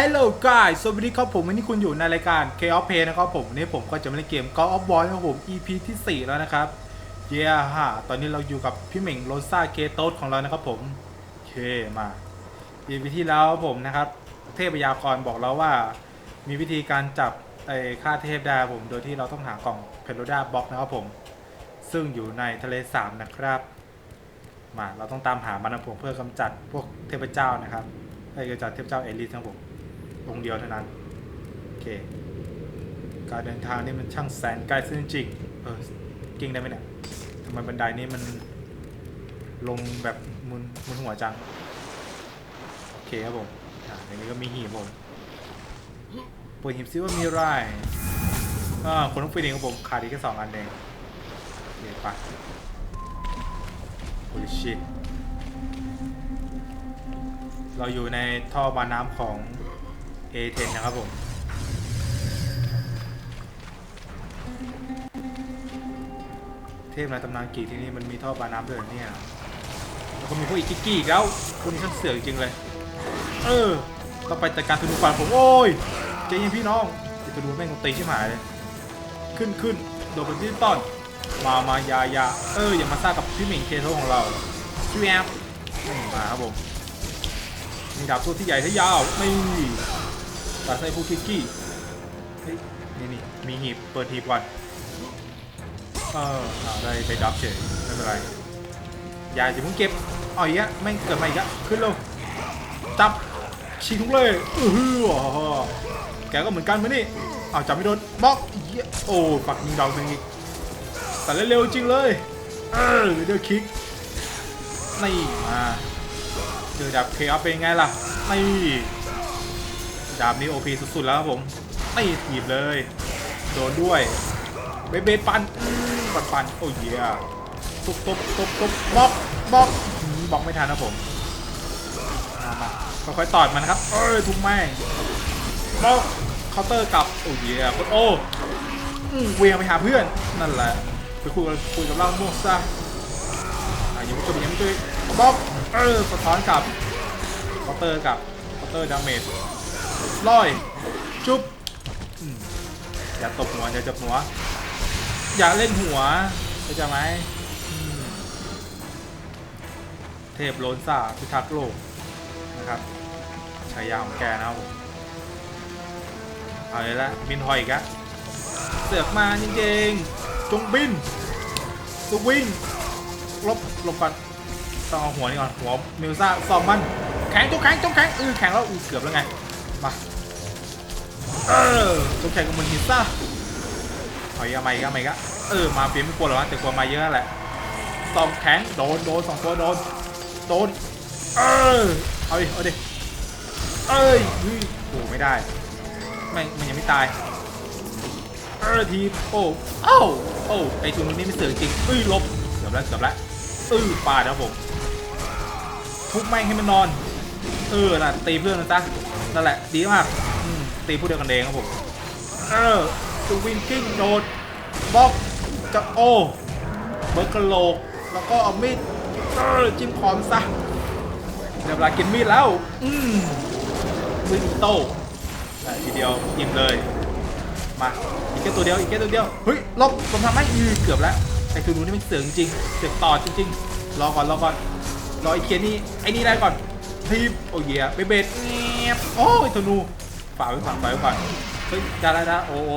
Hello guys สวัสดีครับผมวันนี้คุณอยู่ในรายการ K of Play นะครับผมวันนี้ผมก็จะมาเล่นเกม God of War นะครับผม EP ที่ 4 แล้วนะครับเย้ฮะตอนนี้เราอยู่กับพี่เหม่งโรซ่าเกโตสของเรานะครับผมโอเคมา EP ที่แล้วผมนะครับ เทพยากรบอกเราว่า มีวิธีการจับไอ้ค่าเทพได้ผมโดยที่เราต้องหากล่องเพโลดาบ็อกนะครับผม ซึ่งอยู่ในทะเลสาบนะครับมาเราต้องตามหามันนะผมเพื่อกำจัดพวกเทพเจ้านะครับให้กำจัดเทพเจ้าเอลิสนะครับผม องค์เดียวเท่านั้นโอเคการเดินทางนี่มันช่างแสนไกลเส้นจริงเออกิ้งได้ไหมเนี่ยทำไมบันไดนี้มันลงแบบมุนมุนหัวจัง โอเคครับผมอ่าในนี้ก็มีหีบผมเปิดหีบซิว่ามีอะไรอ่าคนต้องฟินเองครับผมขาดอีกแค่สองอันเองโอเคไป Holy shit เราอยู่ในท่อบาน้ำของ A10 นะครับผม เทพในตำนานกี่ที่นี่มันมีท่อบาน้ำด้วยเนี่ย แล้วก็มีพวกอีกกิกกี้แล้วพวกนี้ช่างเสือกจริงเลย เออต้องไปจัดการธนูฟันผมโอ้ยใจเย็นพี่น้องไอ้ธนูแม่งตีชิบหายเลย ขึ้นขึ้นโดดเป็นที่ต้นมามายายาเอออย่ามาซ่ากับพี่หมิงเคโทของเราพี่แอมนี่มาครับผมมีดาบตัวที่ใหญ่ที่ยาวไม่ ตาใส่ผู้คิกกี้เฮ้ยนี่นี่มีหีบ เปิดหีบก่อนเอออาได้ไปดับเฉยไม่เป็นไรอย่าจะเพิ่งเก็บอาอีกอะไม่เกิดมาอีกอะขึ้นลงจับชิงทุกเลยอืออแกก็เหมือนกันมานี่เอาจับไม่โดนบล็อกเยโอ้ฝักยิงดาวหนึ่งอีกแต่เร็วจริงเลยเออเดี๋ยวคิกนี่มาเดือดดับเคอเป็นไงล่ะนี่ ดาบนี้โอพีสุดๆแล้วครับผมนี่ถีบเลย โดนด้วย เบเบปันปันปันโอ้ยเยตุบตุบตุบตุบบล็อกบล็อกบล็อกไม่ทันนะผมมาค่อยๆตอดมันครับ เอ้ยทุกแม่งบล็อกเคาน์เตอร์กลับ โอ้ยเยโคตรโอ้เวียงไปหาเพื่อนนั่นแหละไปคุยกับคุยกับเราม่วงซะอะยังไม่จบยังไม่จบบล็อกเออสะท้อนกลับเคาน์เตอร์กลับเคาน์เตอร์ดาเมจ ลอย จุ๊บอย่าตบหัวอย่าจับหัว อย่าเล่นหัวเข้าใจไหมเทพโลนซาพิทักษ์โลกนะครับฉายาของแกนะครับผมเอาเลยละมินทอยกะเสือกมาจริงๆจงบินสวิงลบลบก่อนต้องเอาหัวนี่ก่อนหัวมิวซ่าสองมันแข็งจงแข็งจงแข็งเออแข็งแล้วอือเกือบแล้วไง มาเออจงแข็งกับมันหินซ่าเอาอีกอะมาอีกอะมาอีกะเออมาเปลี่ยนไม่กลัวหรอวะแต่กลัวมาเยอะแหละสองแข็งโดนโดนสองตัวโดนโดนเออเอาดิเอาดิเอ้ยโอ้ไม่ได้ไม่มันยังไม่ตายเออทีโอ้เอ้าโอ้ไอตัวนี้ไม่เสือกจริงเอ้ยลบเกือบแล้วเกือบแล้วเออปาดครับผมทุบแม่งให้มันนอนเออน่ะตีเพื่อนนะจ๊ะ นั่นแหละ ดีมากตีผู้เดียวกันเองครับผมเออสวิงกิ้งโดดบล็อกจะโอ้เบิร์กโลก แล้วก็เอามีดเออจิ้มคอมซะเดี๋ยวเวลากินมีดแล้ว อืมมืออีโต้ทีเดียวอิ่มเลย มาอีกแค่ตัวเดียวอีกแค่ตัวเดียวเฮ้ยลบผมทำให้ยืดเกือบแล้วไอ้ตัวนู้นนี่มันเสือจริงเสือกต่อจริงๆรอก่อนรอก่อนรอไอ้เคียนี่ไอ้นี่ได้ก่อน ทีมโอ้ยเหี้ยเบเบดเงียบโอ้ยตัวนูฝ่าไว้ก่อนฝ่าไว้ก่อนเฮ้ยได้ได้ได้โอ้โอ้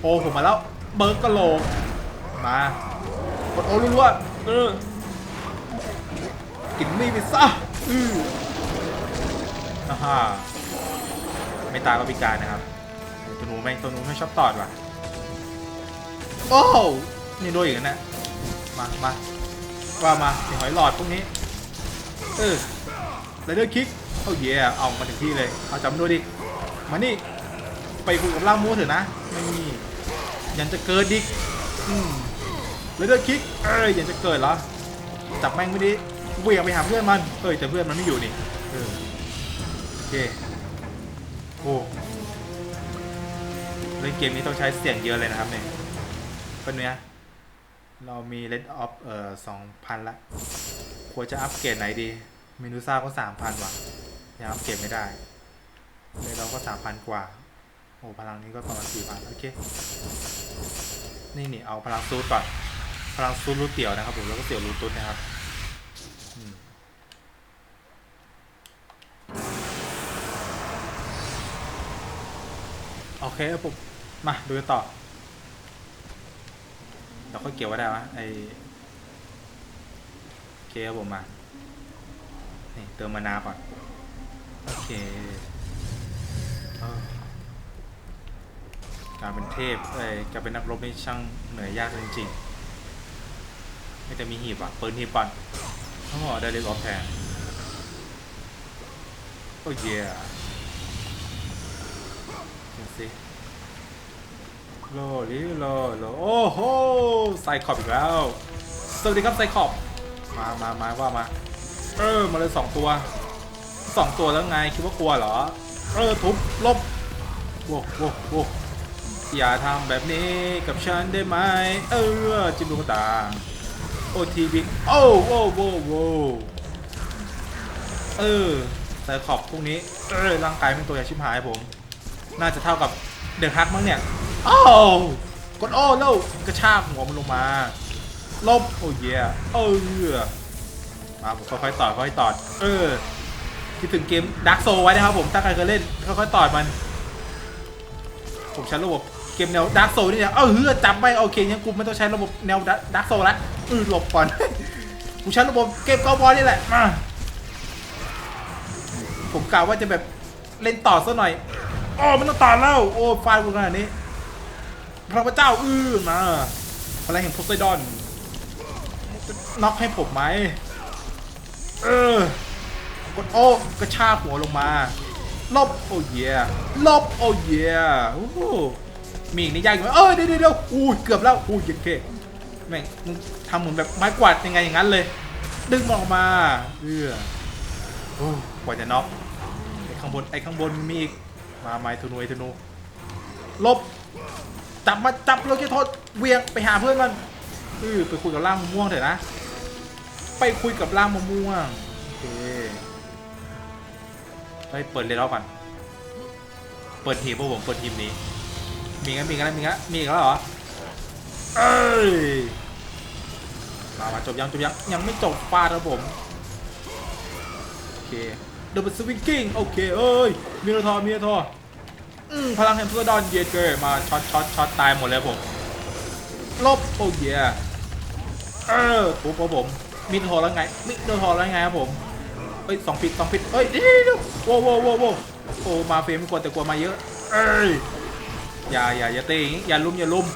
โอ้ผมมาแล้วเบิร์กกะโหลกมากดโอ้รัวๆเออกินนี่ไปซะอืออ่าฮะไม่ตายก็พิการนะครับตัวหนูไม่ตัวหนูไม่ชอบตอดว่ะโอ้นี่ด้วยอีกนะมามาว่ามาสิหอยหลอดพวกนี้เออ ไรเดอร์คิกเอาเย่เอามาถึงที่เลย เอาจำด้วยดิ มานี่ ไปคุยกับล่ามูเถอะนะ ไม่มียันจะเกิดดิอืมไรเดอร์คิก เอ้ยยันจะเกิดเหรอ จับแม่งไม่ได้เวี่ยงไปหาเพื่อนมันเอ้ยแต่เพื่อนมันไม่อยู่นี่เออโอเค โอ้เล่นเกมนี้ต้องใช้เสียงเยอะเลยนะครับเนี่ยเป็นเนี้ยเรามีเลดออฟเอ่อสองพันละ ควรจะอัปเกรดไหนดี เมนูซ่าก็สามพันว่ะยังเกรดไม่ได้เลยเราก็สามพันกว่า โอ้พลังนี้ก็ประมาณสี่พันโอเค นี่นี่เอาพลังซูดก่อน พลังซูดรูดเตี่ยวนะครับผมแล้วก็เตี่ยวรูดตุ๊ดนะครับโอเคครับผมมาดูกันต่อ เราก็เกี่ยวไว้ได้วะไอโอเคครับผมมา นี่เติมมานาก่อนโอเคอการเป็นเทพเอ้ยการเป็นนักรบนี่ช่างเหนื่อยยากจริงๆไม่แต่มีหีบอะปิดหีบก่อนโอ้ได้เลยออฟแทนโอ้ยเย่ดูสิโลลิโลโลโอ้โหไซคอบอีกแล้ว สวัสดีครับไซคอบ มามามาว่ามา เออมาเลยสองตัวสองตัวแล้วไงคิดว่ากลัวเหรอ เออทุบลบโว้โว้โว้อย่าทำแบบนี้กับฉันได้ไหมเออจิ้มลูกตาโอทีบิ๊กโอ้โว้โว้โว้เออแต่ขอบพวกนี้เออร่างกายเป็นตัวใหญ่ชิบหายผม น่าจะเท่ากับเดอะฮักมั้งเนี่ยโอ้กดโอ้แล้วกระชากหัวมันลงมา ลบโอ้เย่เออ มาผมค่อยๆต่อยค่อยๆต่อยเออคิดถึงเกมดักโซไว้นะครับผมถ้าใครเคยเล่นค่อยๆต่อยมัน ผมใช้ระบบเกมแนวดักโซนี่เนี่ยเออเฮือจับไม่โอเคงั้นกูไม่ต้องใช้ระบบแนวดักโซละเออหลบก่อนกูใช้ระบบเกมกอบอลนี่แหละมาผมกล่าวว่าจะแบบเล่นต่อซะหน่อยอ๋อมันต้องต่อแล้วโอ้ฟาดกูขนาดนี้พระเจ้าอื้อมาพลังแห่งโพไซดอนน็อกให้ผมไหม เออกดโอ้กระชากหัวลงมาลบโอ้เย่ลบโอ้เย่โอ้มีอีกนี่ยากอยู่ไหมเออเดี๋ยวเดี๋ยวเดี๋ยวอู้เกือบแล้วอู้ยเยังเคแม่งมึงทำเหมือนแบบไม้กวาดยังไงอย่างนั้นเลย ดึงมออกมาเออโอ้กว่าจะน็อกไอ้ข้างบนไอ้ข้างบนมีอีกมาไม้ธนูไอ้ธนูลบจับมาจับเราจะโทษเวียงไปหาเพื่อนมันเออไปคุยกับร่างม่วงเถอะนะ ไปคุยกับร่างมะม่วงโอเคไปเปิดเลยแล้วก่อน เปิดทีมพวกผมเปิดทีมนี้ มีงั้นมีงั้นมีงั้นมีอีกแล้วเหรอ เอ้ย มามาจบยังจบยังยังไม่จบฟาดครับผม โอเคเดินสวิงกิ้งโอเคเอ้ยมีรทอมีรทออืมพลังแห่งเพื่อดอนเยเกอร์มาช็อตช็อตช็อตตายหมดเลยผมลบโอ้เยเออผมผม มมีโทรแล้วไงมีโทรแล้วไงครับผมเอ้ยสองผิดสองผิดเอ้ยเดี๋ยวเดี๋ยวโว้โว้โว้โว้โอ้มาเฟมไม่กลัวแต่กลัวมาเยอะ เอ้ยอย่าอย่าอย่าเตะอย่างงี้อย่าลุมอย่าลุม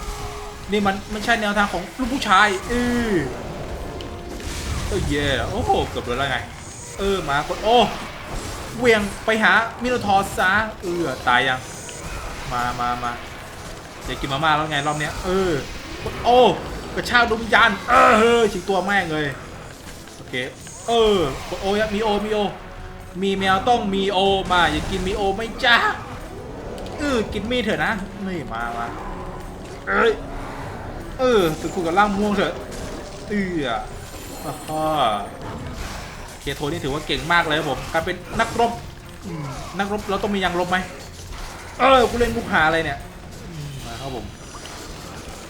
นี่มันไม่ใช่แนวทางของลูกผู้ชายเออเออเย่โอ้โหเกือบโดนแล้วไง เออมากดโอ้เหวียงไปหามิโนทอร์ซะเออตายยัง มามามาอยากกินมาม่าแล้วไงรอบเนี้ยเออ โอ้กระชากดวงวิญญาณเออเฮ้ยชิงตัวแม่งเลย เคเออโอยักมีโอมีโอ มีแมวต้องมีโอมาอย่ากินมีโอไม่จ้าเออกินมีเถอะนะนี่มามาเอ้ยเออไปคุยกับร่างม่วงเถอะเอออ่าฮะเคโทนี่ถือว่าเก่งมากเลยครับผมการเป็นนักรบนักรบเราต้องมียางรบไหมเออกูเล่นมุกหาอะไรเนี่ยมมาครับผม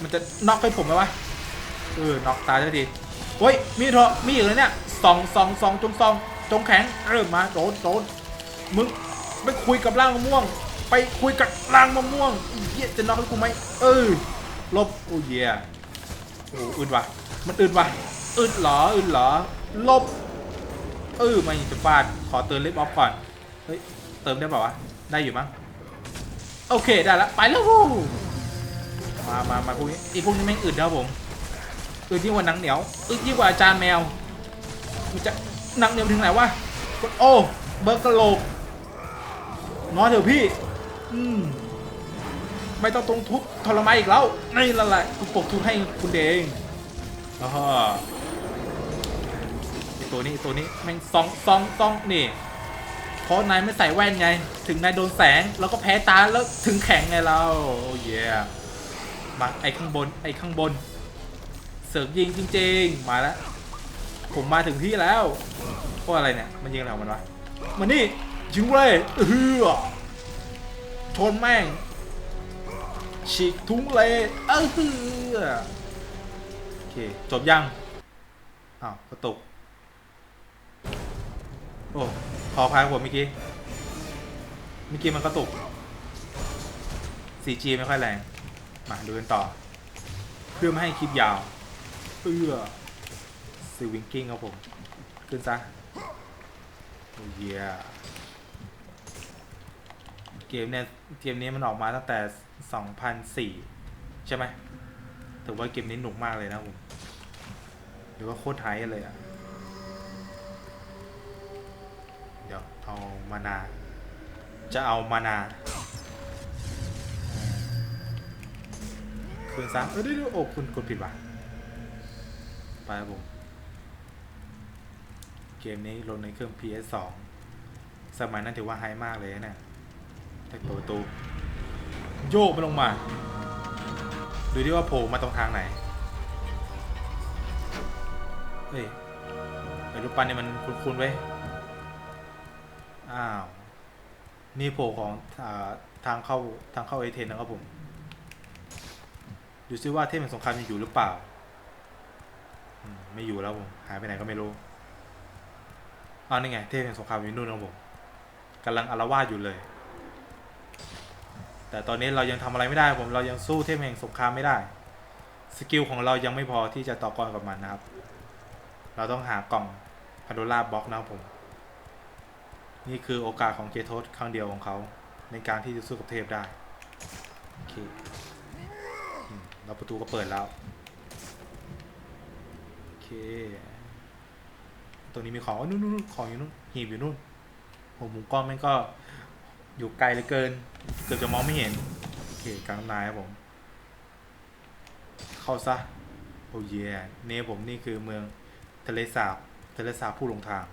มันจะน็อกให้ผมไหมวะเออน็อกตายได้ดี เฮ้ย มีเถอะมีอีกเลยเนี่ยสองสองสองจงสองจงแข็งเออมมาโดนโดนมึงไปคุยกับร่างมะม่วง ไปคุยกับร่างมะม่วงอ้เหี้ยจะน็อกให้กูไหมเออลบโอ้เหี้ยโอ้อึดวะมันอึดวะอึดเหรออึดเหรอลบเออไม่จะฟาดขอเติมเล็บออฟก่อนเฮ้ยเติมได้ป่าวะได้อยู่มั้งโอเคได้ละไปแล้ววู้มามามาพวกนี้ไอีพวกนี้แม่งอึดนะผม อึดยิ่งกว่าหนังเหนียวอึดยิ่งกว่าอาจารย์แมวมันจะหนังเหนียวถึงไหนวะกดโอ้เบิร์กกะโหลกนอยเถอะพี่อืมไม่ต้องตรงทุบทรมานอีกแล้วนี่ละแหละกูปกทุบให้คุณเองอ๋อไอตัวนี้ตัวนี้แม่งซองซองซองนี่เพราะนายไม่ใส่แว่นไง ถึงนายโดนแสงแล้วก็แพ้ตาแล้วถึงแข็งไงเราโอ้ยมาไอ้ข้างบนไอ้ข้างบน เสร์ฟยิงจริงๆ มาแล้ว ผมมาถึงที่แล้วพวกอะไรเนี่ย มันยิงอะไรของมันวะมานี่ยิงเลยเออชนแม่ง ฉีกทุ้งเลยเออโอเค จบยัง อ้าวกระตุก โอ้ ขออภัยผมเมื่อกี้ เมื่อกี้มันกระตุก 4G ไม่ค่อยแรง มาดูกันต่อ เพื่อไม่ให้คลิปยาว เอื้อซิวิงกิ้งครับผม ขึ้นซะโอ้ยเกมเนี่ยเกมนี้มันออกมาตั้งแต่ 2004 ใช่ไหมถือว่าเกมนี้หนุกมากเลยนะผมหรือว่าโคตรไฮเลยอะเดี๋ยวเอามานา จะเอามานาคืนซ้ำเออดี๋ยวๆโอ้คุณคุณผิดว่ะ ไปครับผม เกมนี้ลงในเครื่อง PS2 สมัยนั้นถือว่าไฮมากเลยนะเนี่ยแต่เปิดประตู โยกไปลงมา ดูดิว่าโผล่มาตรงทางไหน เฮ้ยไอ้รูปปั้นนี่มันคุ้นๆไว้ยอ้าว นี่โผล่ของอทางเข้าทางเข้าเอเทนนะครับผม ดูซิว่าเทพแห่งสงครามยังอยู่หรือเปล่า ไม่อยู่แล้วผม หายไปไหนก็ไม่รู้อ๋อนี่ไง เทพแห่งสงครามอยู่นู่นนะครับผมกำลังอารวาสอยู่เลย แต่ตอนนี้เรายังทำอะไรไม่ได้ผม เรายังสู้เทพแห่งสงครามไม่ได้ สกิลของเรายังไม่พอที่จะต่อกรกับมันนะครับ เราต้องหากล่องพันโดล่าบล็อกนะครับผม นี่คือโอกาสของเกโทสครั้งเดียวของเขา ในการที่จะสู้กับเทพได้ โอเคเราประตูก็เปิดแล้ว ตรงนี้มีของนู่นนู่นของอยู่นู่นหีบอยู่นู่นโหมุมกล้องม่งก็อยู่ไกลเหลือเกิน เกือบจะมองไม่เห็น โอเคกลางนายครับผม เข้าซะ โอ้เย่เนี่ยผมนี่คือเมืองทะเลสาบทะเลสาบผู้หลงทาง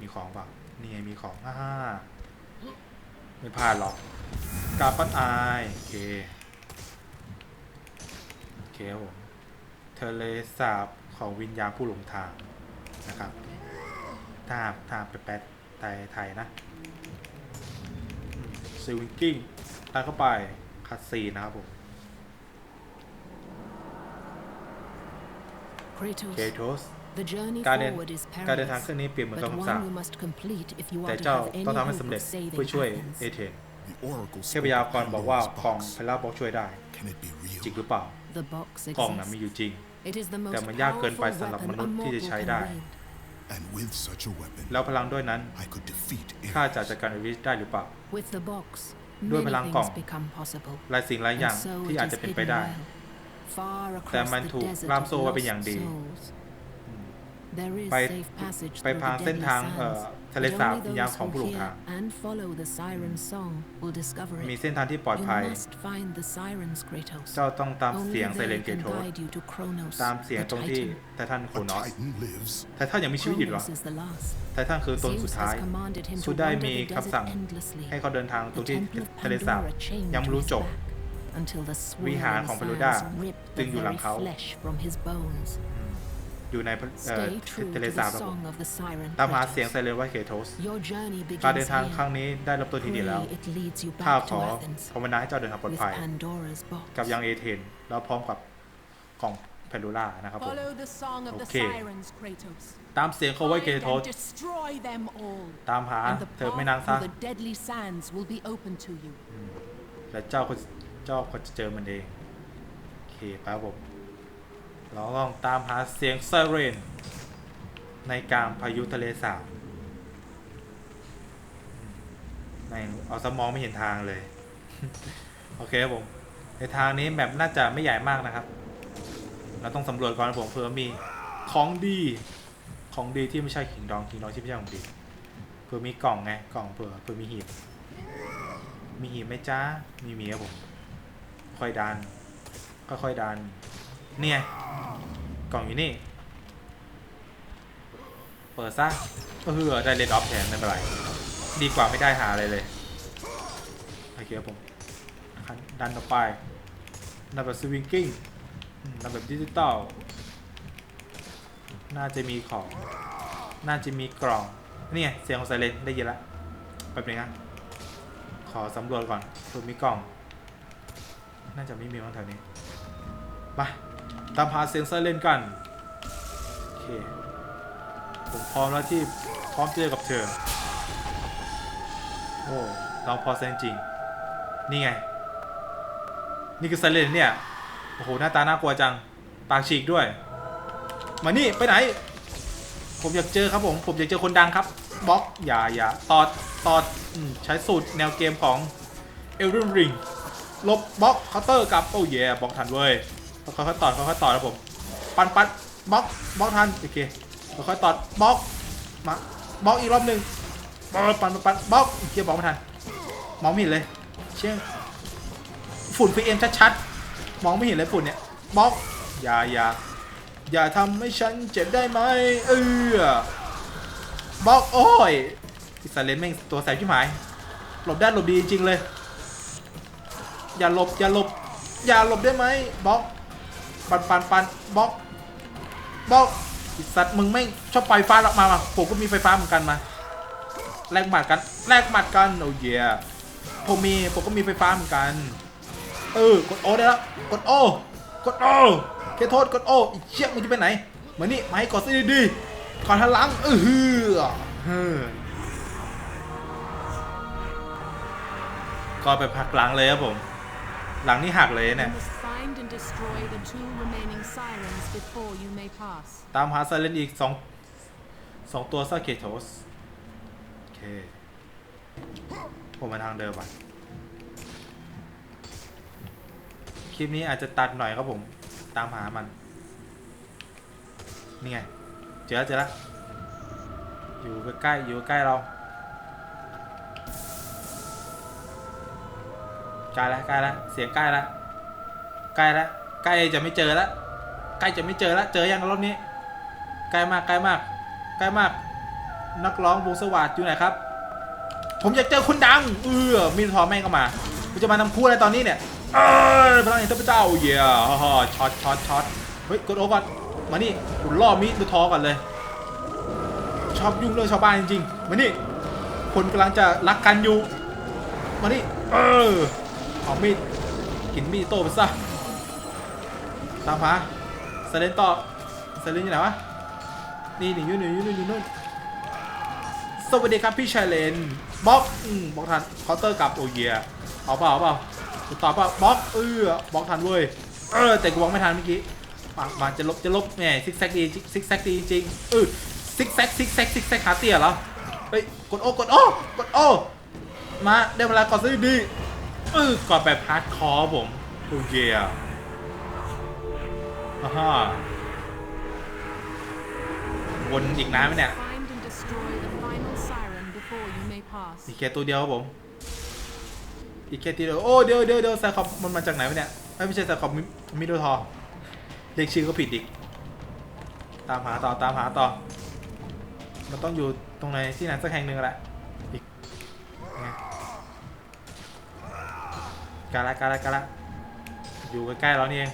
มีของเปล่านี่ไงมีของฮ่าฮ่าไม่พลาดหรอก กาปั้นอาย โอเค โอเคครับผม ทะเลสาบของวิญญาณผู้หลงทางนะครับถ้าถ้าไปแปลไทยไทยนะซิวิงกิ้งตามเข้าไปคัดซีนนะครับผม Kratos, เคโทส the journey การเดิน forward is การเดินทาง perilous, เครื่องนี้เปรียบเหมือนกับ but คำสา one ป you must complete if you แต่ are to เจ้า have any ต้องทำให้ hope สำเร็จ of saving เพื่อช่วย Athens. เอเธน The oracle เท spoke พยา of กรบอกว่า Pandora's ของ box. เพลาบอกช่วยได้ Can it be real? จริงหรือเปล่า The box กล่องนะมี exists. อยู่จริง It is the แต่ most มันยากเกินไป powerful สำหรับม weapon นุษ a ย์ที่จะ mortal ใช้ can ได้ wield. And with such a weapon, แล้วพลังด้วยนั้น I could defeat ข้า Ares. จะจัดการเอริสได้หรือเปล่า With the box, ด้วย many พลังกล่อง things become possible. หลายสิ่งหลายอย่าง And so ที่ it อาจ is จะเป็นไป hidden ได้ well, far แต่ across มัน the ถูก desert ล่าม of โซ่ไว้เป็นอย่าง lost ดี souls. There is ไป safe passage ไป through ผ่าน the เส้น deadly ทางเอ่อ sands, ทะเล but สาบ only วิญญาณ those ของ who ผู้หลง hear ทาง and follow the siren's song will discover มี it. เส้นทางที่ปลอด You ภัย must find the sirens, Kratos. เจ้าต้องตาม Only เสียงไซเร they นเก can โทส guide you to Kronos, ตามเสียง the ตรงที่ Titan. ไททันโค A นอส titan lives. ไททันยังมีชีวิตอยู่เหรอ Kronos is the last. ไททันคือตนสุด Zeus ท้าย has commanded him สุ to ดได้ wander มี the คำสั่ง desert endlessly. ให้เขาเดินทางตร The งที่ temple of ทะเลสาบ Pandora chained ยัง to ไม่รู้ his จบ back until the วิหาร swirling ของพารูด้า sands ripped จึ the งอยู่หลัง very เขา อยู่ในเอ่อ Stay true ทะ to เล the สาบครับผม song of the siren ตามหา Kratos. เสียงไซเรนว่าเคโทส Your journey การเดิน begins ทางครั้ง here. นี้ได้เริ่มต้นที่นี่แล้ว Pray it leads you ข้า back ข to อ Athens ภาวนาให้เจ้าเดินทางปลอด with ภัย Pandora's box. กับยังเอเธนแล้วพร้อมกับกล่องแพนโดล่านะครับผม Follow the song of the Okay. sirens, Kratos. ตามเสียงเขาไว้เค Find โทส and destroy them all. ตามหา And the เธอไม่นาง path ซะ through the deadly sands will be open to you. และเจ้าก็เจ้าก็จะเจอมันเองโอเคไปครับผม เราต้องตามหาเสียงไซเรน ในกลางพายุทะเลสาบแม่งเอาสมองไม่เห็นทางเลย โอเคครับผม ในทางนี้แบบน่าจะไม่ใหญ่มากนะครับ เราต้องสำรวจก่อนนะผมเผื่อมีของดีของดีที่ไม่ใช่ขิงดองขิงดองที่ไม่ใช่ของดีเผื่อมีกล่องไงกล่องเผื่อเผื่อมีหีบ มีหีบไหมจ้ามีมีครับผม ค่อยดันค่อยๆดัน เนี่ยกล่องอยู่นี่ เปิดซะเออได้เลดออฟแทนไม่เป็นไร ดีกว่าไม่ได้หาอะไรเลย โอเคครับผมดันต่อไปดันแบบสวิงกิ้งอืมดันแบบดิจิตอล น่าจะมีของ น่าจะมีกล่องเนี่ยเสียงของไซเรนได้ยินละแป๊บนึงนะอสำรวจก่อนเผื่อมีกล่อง น่าจะไม่มีมั้งแถวนี้มา ตามหาเสียงไซเรนกัน โอเค ผมพร้อมแล้วที่พร้อมที่จะกับเธอ โอ้เราพอแซงจริง นี่ไง นี่คือไซเรนเนี่ย โอ้โห หน้าตาน่ากลัวจัง ปากฉีกด้วย มานี่ ไปไหน ผมอยากเจอครับผม ผมอยากเจอคนดังครับบล็อก อย่าอย่าตอดตอดใช้สูตรแนวเกมของเอล d ด n ริงลบบล็อกเคาน์เตอร์กับ โอ้เย่บล็อกทันเว้ย ค่อยๆต่อค่อยๆต่อแล้วผม ปันปันบล็อกบล็อกทันโอเคค่อยๆต่อบล็อกมาบล็อกอีกรอบหนึ่งปันปันปันบล็อกเกียร์บล็อกไม่ทันมองไม่เห็นเลย เชี่ยฝุ่นพีเอ็มชัดๆมองไม่เห็นเลยฝุ่นเนี่ยบล็อกอย่าอย่าอย่าทำให้ฉันเจ็บได้ไหมเออบล็อกโอ้ยอิสราเลนแม่งตัวแสบชิบหาย หลบได้หลบดีจริงเลย อย่าหลบอย่าหลบอย่าหลบได้ไหมบล็อก ปันปันปันบล็อกบล็อกอ้สัตว์มึงไม่ชอบปล่อยฟ้าออกมามาผมก็มีไฟฟ้าเหมือนกันมาแลกหมัดกันแลกหมัดกันโอ้เยผมมีผมก็มีไฟฟ้าเหมือนกันเออกดโอได้แล้วกดโอกดโอเคโทษกดโออีเชี่ยมึงจะไปไหนมานี่มาให้กดซีดีๆก่อนหันหลังเออฮือเฮ้อก็ไปพักหลังเลยครับผม หลังนี่หักเลยเนี่ย find and destroy the two remaining sirens before you may pass. ตามหาไซเลนอีกสองสองตัวซาเคโทสโอเคผมมาทางเดิมอะ คลิปนี้อาจจะตัดหน่อยครับผม ตามหามัน นี่ไง เจอแล้วเจอแล้วอยู่ใกล้อยู่ใกล้เราใกล้แล้วใกล้แล้วเสียงใกล้แล้ว ใกล้แล้วใกล้จะไม่เจอแล้วใกล้จะไม่เจอแล้วเจอยังรอบนี้ใกล้มากใกล้มากใกล้มาก นักร้องวงสวัสดอยู่ไหนครับ ผมอยากเจอคนดัง เออมีทอแม่งก็มากูจะมาทำคู่อะไรตอนนี้เนี่ยเออพลังแห่งเทพเจ้าเย่ฮ่าฮ่าช็อตช็อตช็อตเฮ้ยกดโอก่อนมานี่กูล่อมีดทอก่อนเลย ชอบยุ่งเรื่องชาวบ้านจริงๆมานี่คนกำลังจะรักกันอยู่มานี่เออเอามีดกินมีดโต้ไปซะ ตามหาเซเลนต่อเซเลนอยู่ไหนวะ นี่หนี่อยู่นี่อยู่นี่อยู่นู่นสวัสดีครับพี่ชายเลนบล็อกอืมบล็อกทันเคาน์เตอร์กลับโอเยียเอาเปล่าเอาเปล่ากูตอบเปล่าบล็อกเออบล็อกทันเว้ยเออแต่กูบล็อกไม่ทันเมื่อกี้มามาจะลบจะลบแหมซิกแซกดีซิกแซกดีจริงเออซิกแซกซิกแซกซิกแซกขาเตี้ยเหรอเฮ้ยกดโอกดโอกดโอมาได้เวลากดซื้อดีเออกดแบบฮาร์ดคอร์ผมโอเยีย อ่าฮะวนอีกนานไหมเนี่ย Find and destroy the final siren before you may pass. อีกแค่ตัวเดียวครับผม อีกแค่ตัวเดียว โอ้ เดี๋ยวเดี๋ยวเดี๋ยวไซคอปมันมาจากไหนวะเนี่ยเอ้ยไม่ใช่ไซคอปมิมิโดทอเรียกชื่อก็ผิดอีก ตามหาต่อตามหาต่อ มันต้องอยู่ตรงไหนที่ไหนสักแห่งหนึ่งแหละอีกไงกาละกาละกาละอยู่ใกล้ๆเรานี่เอง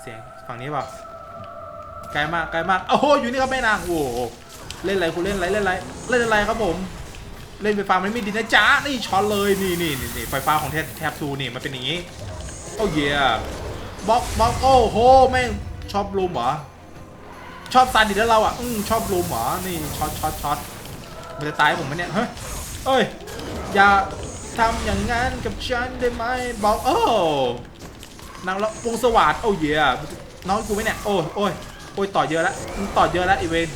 เสียงฝั่งนี้เปล่าไกลมากไกลมากโอ้โหอยู่นี่ครับแม่นางโอ้โหเล่นอะไรคุณเล่นอะไรเล่นอะไรเล่นอะไรครับผม เล่นไฟฟ้ามันไม่ดีนะจ๊ะนี่ช็อตเลยนี่นี่นี่ไฟฟ้าของแทบแทบทูนี่มันเป็นอย่างนี้โอ้เย่บล็อกบล็อกโอ้โหแม่งชอบลูมเหรอชอบซาดิแล้วเราอะอืมชอบลูมเหรอนี่ช็อตช็อตช็อตมันจะตายผมไหมเนี่ยเฮ้ยเอ้ยอย่าทำอย่างนั้นกับฉันได้ไหมบ็อกโอ้ นางละวงสวัสดโอ้เย่น้องกูไหมเนี่ยโอ้ยโอ้ยโอ้ยต่อเยอะแล้วมึงต่อเยอะแล้วอีเวน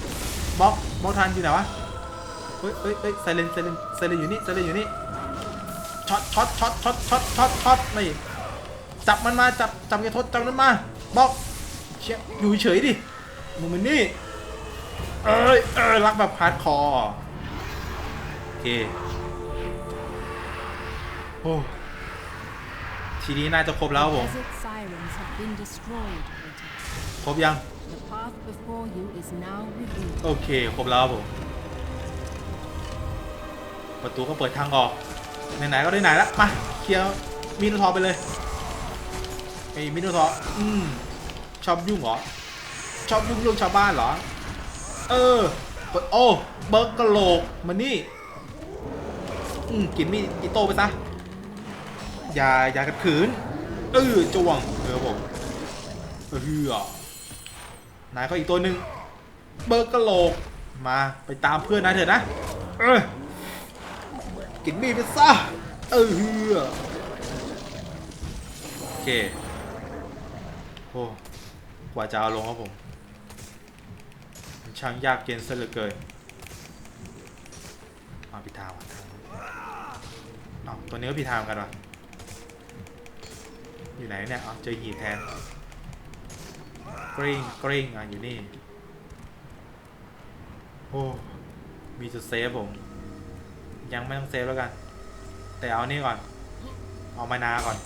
บล็อกบล็อกทันอยู่ไหนวะเฮ้ยเฮ้ยเฮ้ยไซเลนไซเลนไซเลนอยู่นี่ไซเลนอยู่นี่ช็อตช็อตช็อตช็อตช็อตช็อตช็อตนี่จับมันมาจับจับไอ้ทศจับมันมาบล็อกเชี่ยอยู่เฉยดิมึงมันนี่เอ้ยเอ้ยรักแบบฮาร์ดคอร์โอเคโอ้ ทีนี้น่าจะครบแล้วครับผม Desert sirens have been destroyed, British. ครบยัง The path before you is now revealed. โอเค ครบแล้วครับผม ประตูก็เปิดทางออก ไหนๆก็ได้ไหนแล้วมาเคลียร์มิโนทอร์ไปเลยไอ้มิโนทอร์อืมชอบยุ่งเหรอ ชอบยุ่งเรื่องชาวบ้านเหรอ เออกดโอ้ เบิร์กกะโหลกมานี่ อืมกินมีดอิโต้ไปซะอ ยายาขัดขืนเออจวงเออผมเออเฮือนายเขาอีกตัวหนึ่งเบิร์กะโหลกมาไปตามเพื่อนนายเถอะนะเออกินมีไปซะเออเฮือโอเคโอ้กว่าจะเอาลงครับผมช่างยากเย็นซะเหลือเกินมาพิดทาวะเอาตัวนี้ก็พิดทางกันวะ อยู่ไหนเนี่ยอ๋อเจอหีบแทนกริ้งกริ้งอะอยู่นี่ โอ้ มีจุดเซฟผม ยังไม่ต้องเซฟแล้วกัน แต่เอานี่ก่อน เอามานาก่อน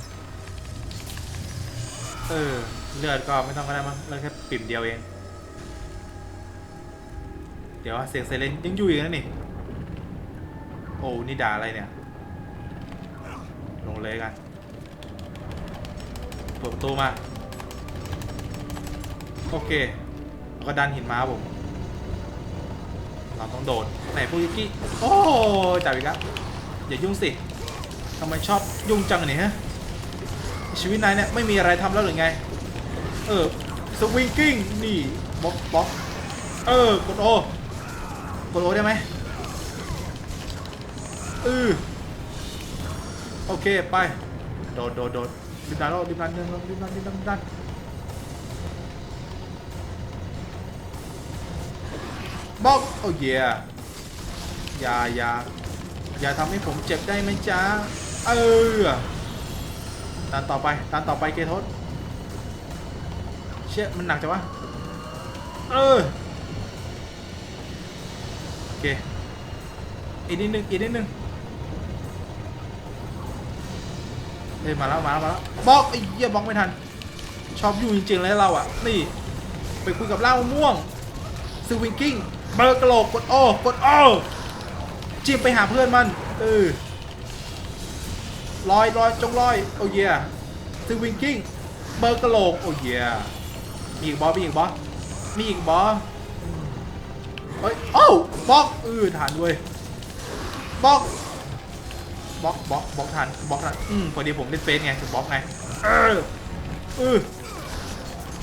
เออ เลือดก็ไม่ต้องก็ได้มั้งเลือดแค่ปิ่มเดียวเอง เดี๋ยวเสียงไซเรนยังอยู่อีกนะนี่ โอ้ นี่ด่าอะไรเนี่ย ลงเลยกัน เปิดประตูมา โอเคแล้วก็ดันหินม้าผม เราต้องโดด ไหนพวกยิกกี้ โอ้จับอีกแล้ว อย่ายุ่งสิทำไมชอบยุ่งจังเนี่ยฮะ ชีวิตนายเนี่ยไม่มีอะไรทำแล้วหรือไง เออ สวิงกิ้ง นี่บล็อกบล็อก เออ กดโอกดโอได้ไหมเออโอเค ไป โดดโดดโดด ดิบดันแล้วดิบดันดิบดันดิบดันดิบดันดิบดันบอกโอ้เยอย่าอย่าอย่าทำให้ผมเจ็บได้ไหมจ๊ะเออดันต่อไปดันต่อไปเกทศเชี่ยมันหนักจังวะเออโอเคอีกนิดนึงอีกนิดนึง ฮ้ยมาแล้วมาแล้วมาแล้วบล็อกไอ้เหี้ยบล็อกไม่ทัน ชอบอยู่จริงๆเลยเราอะ นี่ ไปคุยกับล่ามะม่วงสวิงกิ้งเบอร์กระโหลกกดโอกดโอจิ้มไปหาเพื่อนมันเออลอยลอยจงลอยโอ้เย่สวิงกิ้งเบอร์กระโหลกโอ้เย่มีอีกบอสมีอีกบอสมีอีกบอสเฮ้ยโอ้บล็อกเออฐานด้วยบล็อก บล็อกบล็อกบล็อกทันบล็อกทันอืมพอดีผมเล่นเฟซไงถึงบล็อกไงเออเออ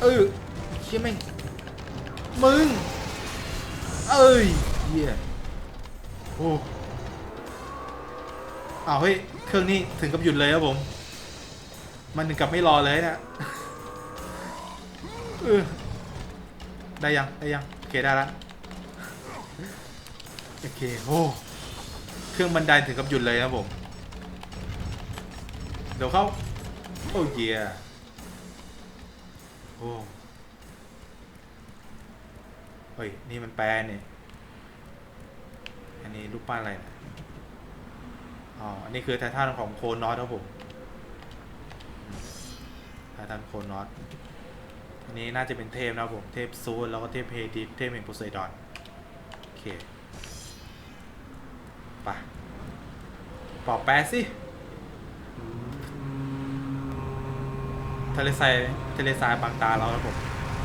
เออเชี่ยแม่งมึงเอ้ยเหี้ยโอ้อ้าเฮ้ยเครื่องนี้ถึงกับหยุดเลยครับผม มันถึงกับไม่รอเลยนะเออได้ยังได้ยังโอเคได้แล้วโอเคโอ้เครื่องบันไดถึงกับหยุดเลยนะผม เดี๋ยวเข้าโอ้เยโอ้เฮ้ย นี่มันแปลเนี่ยอันนี้รูปปั้นอะไรนะอ๋อ อันนี้คือไททันของโคนอสครับผมไททันโคนอสอันนี้น่าจะเป็นเทพนะครับผม เทพซูนแล้วก็เทพเฮดิสเทพแห่งโพไซดอน โอเค ไปปอบแปะสิ ทะเลทรายทะเลทรายบางตาเราครับผม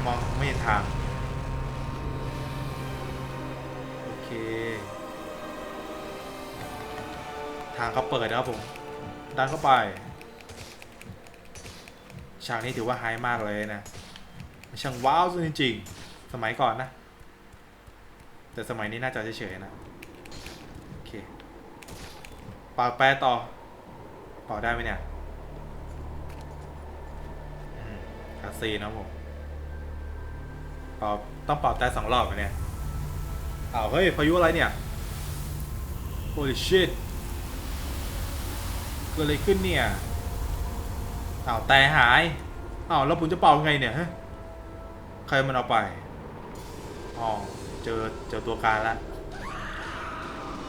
มองไม่เห็นทาง โอเค ทางก็เปิดนะครับผม ดันเข้าไปฉากนี้ถือว่าไฮมากเลยนะช่างว้าวจริงๆสมัยก่อนนะ แต่สมัยนี้น่าจะเฉยๆนะโอเคป่าแปรต่อเป่าได้ไหมเนี่ยอืมคา ซีนะครับผมเป่าต้องเป่าแต่สองรอบเนี่ยอ้าวเฮ้ยพายุอะไรเนี่ย holy shit เกิดอะไรขึ้นเนี่ยอ้าวแต่หายอ้าวแล้วผมจะเป่าไงเนี่ยฮะใครมันเอาไปอ๋อเจอเจอตัวการล้ว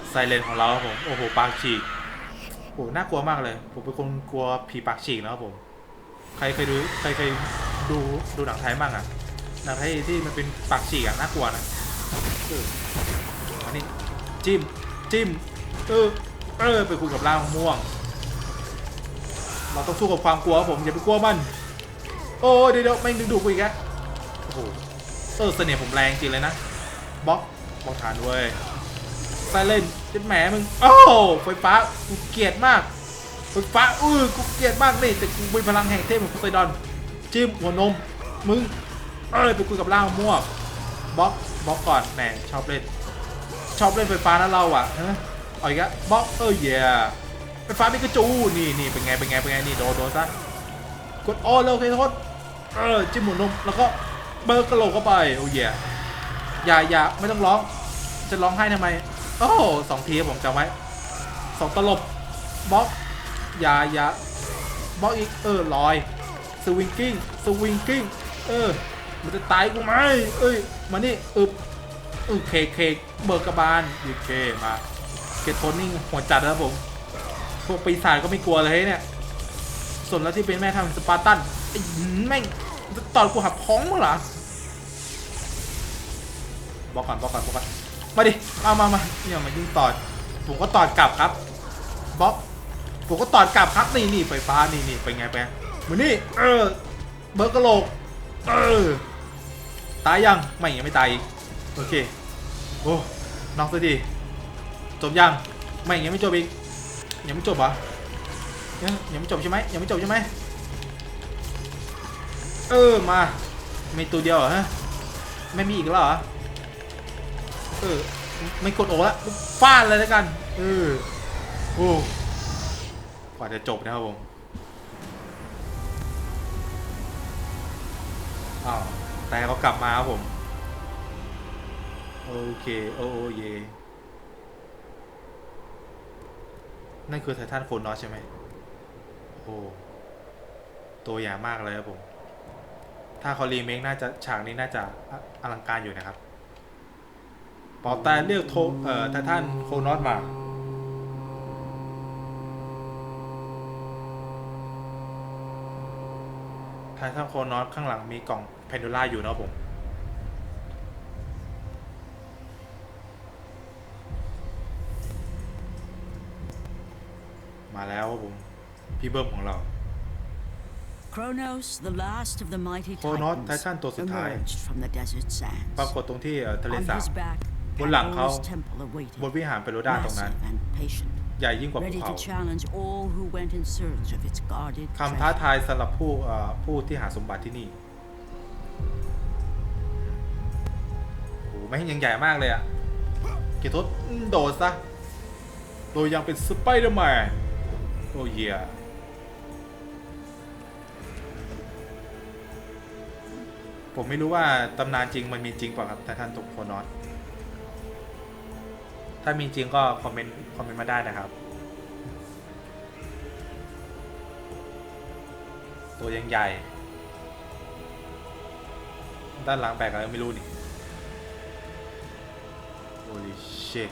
ไซเลนของเราครับผมโอ้โหปากฉีกโอ้น่ากลัวมากเลย ผมเป็นคนกลัวผีปากฉีกนะครับผม ใครเคยดูใครเคย ดูดูหนังไทยบ้างอะหนังไทยที่มันเป็นปากฉีกอะน่ากลัวนะอันนี้จิ้มจิ้มเออเออไปคุยกับร่างม่วง เราต้องสู้กับความกลัวผมอย่าไปกลัวมัน โอ้เดี๋ยวเดี๋ยวไม่ดึงดูกูอีกแล้วโอ้โหเออเสน่ห์ผมแรงจริงเลยนะบล็อกบล็อกฐานด้วยไซเลนเจ็ดแหมมึงโอ้ไฟฟ้ากูเกลียดมากไฟฟ้าอือกูเกลียดมากนี่แต่กูมีพลังแห่งเทพของโพไซดอน จิ้มหัวนม มึง เอ้ยไปคุยกับล่างมั่วบล็อกบล็อกก่อนแหมชอบเล่น ชอบเล่นไฟฟ้านะเราอะฮะเอาอีกแล้วบล็อกเออเย่ไฟฟ้ามีกระจูนี่นี่เป็นไงเป็นไงเป็นไงนี่โดนโดนซะกดอ้อเร็วเทโทษเออจิ้มหมุนนมแล้วก็เบิร์กกระโหลกเข้าไปโอ้เย่อย่าอย่าไม่ต้องร้อง จะร้องไห้ทำไม โอ้โหสองทีผมจำไว้สองตลบบล็อกอย่าอย่าบล็อกอีกเออลอย สวิงกิ้งสวิงกิ้งเออมันจะตายกูไหมเอ้ยมานี่อึบอึเคเคเบิร์กกระบาลยูเคมาเกตโทนนิ่งหัวจัดนะครับผมพวกปีศาจก็ไม่กลัวเลยเนี่ยส่วนแล้วที่เป็นแม่ทำสปาร์ตันไอ้หืมแม่งจะตอดกูหักพ้องมั้งเหรอบอกก่อนบอกก่อนบอกก่อนมาดิมามามาเนี่ยมายิงตอดผมก็ตอดกลับครับบล็อกผมก็ตอดกลับครับนี่นี่ไฟฟ้านี่นี่เป็นไงเป็นไง มือนี่เออเบิร์กกะโหลกเออตายยังไม่ยังไม่ตายอีกโอเคโอ้น็อกสักทีจบยังไม่ยังไม่จบอีกยังไม่จบเหรอยังยังไม่จบใช่ไหมยังไม่จบใช่ไหมเออมาไมีตัวเดียวเหรอฮะไม่มีอีกแล้วเหรอเออไม่กดโอละฟาดเลยแล้วกันเออโอ้กว่าจะจบนะครับผม อ้าวแต่เขากลับมาครับผม โอเค โอโอเย นั่นคือไททันโคนนอสใช่ไหมโอ้ตัวอย่มากเลยครับผม ถ้าเขารีเมคน่าจะฉากนี้น่าจะอลังการอยู่นะครับปอแต่เรียกโทเอ่อไททันโคนอสมา ไททันโคนอสข้างหลังมีกล่องเพนดูล่าอยู่นะครับผม มาแล้วครับผม พี่เบิ้มของเรา Kronos, the last of the mighty โคนอส titans, ไททันตัวสุดท้าย emerged from the desert sands. ปรากฏตรงที่เอ่อทะเล On สาบ his back, บนหลังเขา Pandora's temple awaited, บนวิหารเปโรดาตรงนั้น massive and patient, ใหญ่ยิ่งกว่าภู ready เขา to challenge all who went in search of its guarded คำท้า treasure. ทายสำหรับผู้เอ่อผู้ที่หาสมบัติที่นี่โอ้โหไม่งยังใหญ่มากเลยอะเกยรทศอืมโดดซะโดยยังเป็นสไปเดอร์แมนโอ้เหี้ยผมไม่รู้ว่าตำนานจริงมันมีจริงเปล่ะครับไททันตกโคนอสถ้ามีจริงก็คอมเมนต์ คอมเมนต์มาได้นะครับ ตัวยังใหญ่ ด้านหลังแบกอะไรไม่รู้นี่ Holy shit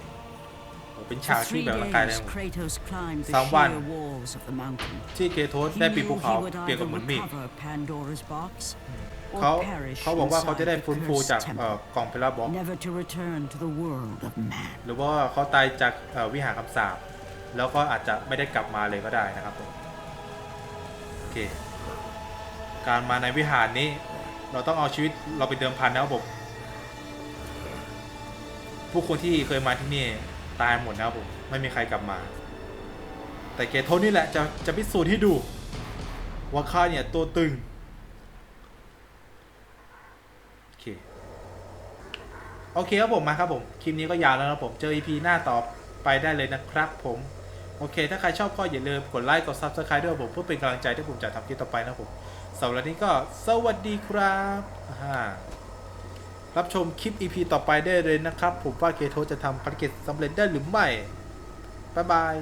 โอ้เป็นฉาก For ที่ three แบบร่างกายเลย days, Kratos climbed the สามวัน sheer walls of the mountain. ที่เกโทส He ได้ปีน knew ภู he เขา would เปรียบกับ either เหมือนมีด recover Pandora's box เขา or perish เขาบอกว่าเขาจะได้ inside ฟื้น the ฟู cursed จากเอ่อ temple, กล่องเพลาบ็อก never to return to the world of man. หรือว่าเขาตายจากเอ่อวิหารคำสาปแล้วก็อาจจะไม่ได้กลับมาเลยก็ได้นะครับผมโอเค การมาในวิหารนี้ เราต้องเอาชีวิตเราไปเดิมพันนะครับผมผู้คนที่เคยมาที่นี่ตายหมดนะครับผมไม่มีใครกลับมา แต่เกโทนี่แหละจะจะพิสูจน์ให้ดูว่าข้าเนี่ยตัวตึง โอเค โอเคครับผมมาครับผมคลิปนี้ก็ยาวแล้วนะผมเจอ EP หน้าต่อไปได้เลยนะครับผม โอเค ถ้าใครชอบก็อย่าลืมกดไลค์กด Subscribe ด้วยผมเพื่อเป็นกำลังใจที่ผมจะทำคลิปต่อไปนะผมสำหรับวันนี้ก็สวัสดีครับอ่ารับชมคลิป EP ต่อไปได้เลยนะครับ ผมว่าเคโทจะทำภารกิจสำเร็จได้หรือไม่บ๊ายบาย